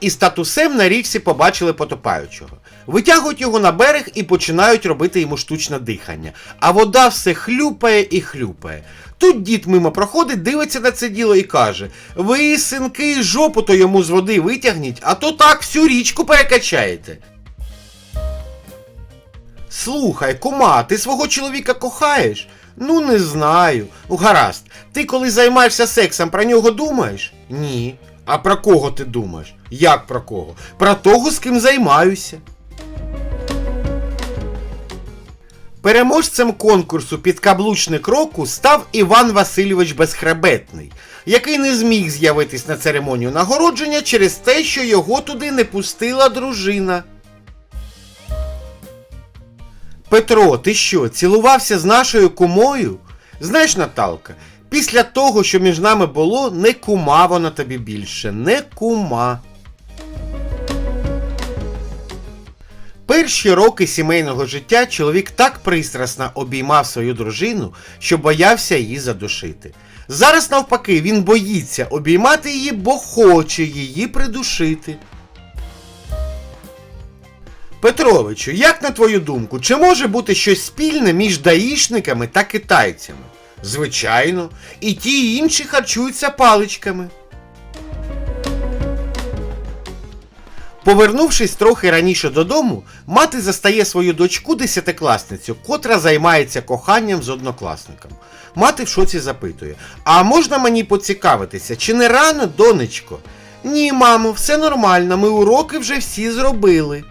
із татусем на річці побачили потопаючого. Витягують його на берег і починають робити йому штучне дихання. А вода все хлюпає і хлюпає. Тут дід мимо проходить, дивиться на це діло і каже: Ви, синки, жопу то йому з води витягніть, а то так всю річку перекачаєте. Слухай, кума, ти свого чоловіка кохаєш? Ну, не знаю. Гаразд. Ти коли займаєшся сексом, про нього думаєш? Ні. А про кого ти думаєш? Як про кого? Про того, з ким займаюся. Переможцем конкурсу підкаблучник року став Іван Васильович Безхребетний, який не зміг з'явитись на церемонію нагородження через те, що його туди не пустила дружина. Петро, ти що, цілувався з нашою кумою? Знаєш, Наталка, після того, що між нами було, не кума вона тобі більше, не кума. Перші роки сімейного життя чоловік так пристрасно обіймав свою дружину, що боявся її задушити. Зараз, навпаки, він боїться обіймати її, бо хоче її придушити. Петровичу, як на твою думку, чи може бути щось спільне між даїшниками та китайцями? Звичайно, і ті і інші харчуються паличками. Повернувшись трохи раніше додому, мати застає свою дочку десятикласницю, котра займається коханням з однокласником. Мати в шоці запитує: А можна мені поцікавитися, чи не рано, донечко? Ні, мамо, все нормально, ми уроки вже всі зробили.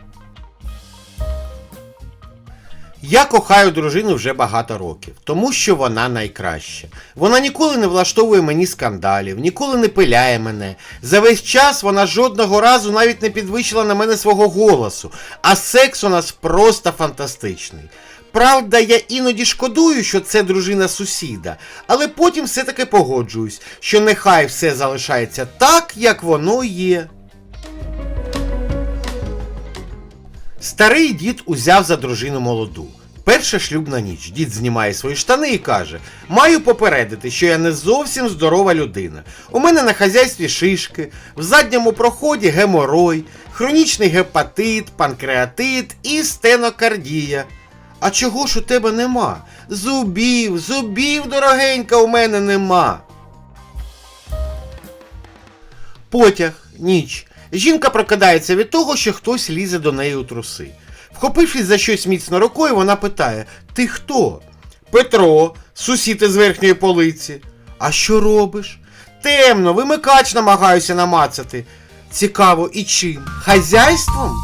Я кохаю дружину вже багато років, тому що вона найкраща. Вона ніколи не влаштовує мені скандалів, ніколи не пиляє мене. За весь час вона жодного разу навіть не підвищила на мене свого голосу, а секс у нас просто фантастичний. Правда, я іноді шкодую, що це дружина сусіда, але потім все-таки погоджуюсь, що нехай все залишається так, як воно є. Старий дід узяв за дружину молоду. Перша шлюбна ніч. Дід знімає свої штани і каже: Маю попередити, що я не зовсім здорова людина. У мене на хазяйстві шишки, в задньому проході геморой, хронічний гепатит, панкреатит і стенокардія. А чого ж у тебе нема? Зубів, зубів, дорогенька, у мене нема. Потяг, ніч. Жінка прокидається від того, що хтось лізе до неї у труси. Вхопившись за щось міцно рукою, вона питає: Ти хто? Петро, сусід із верхньої полиці. А що робиш? Темно, вимикач намагаюся намацати. Цікаво, і чим? Хазяйством?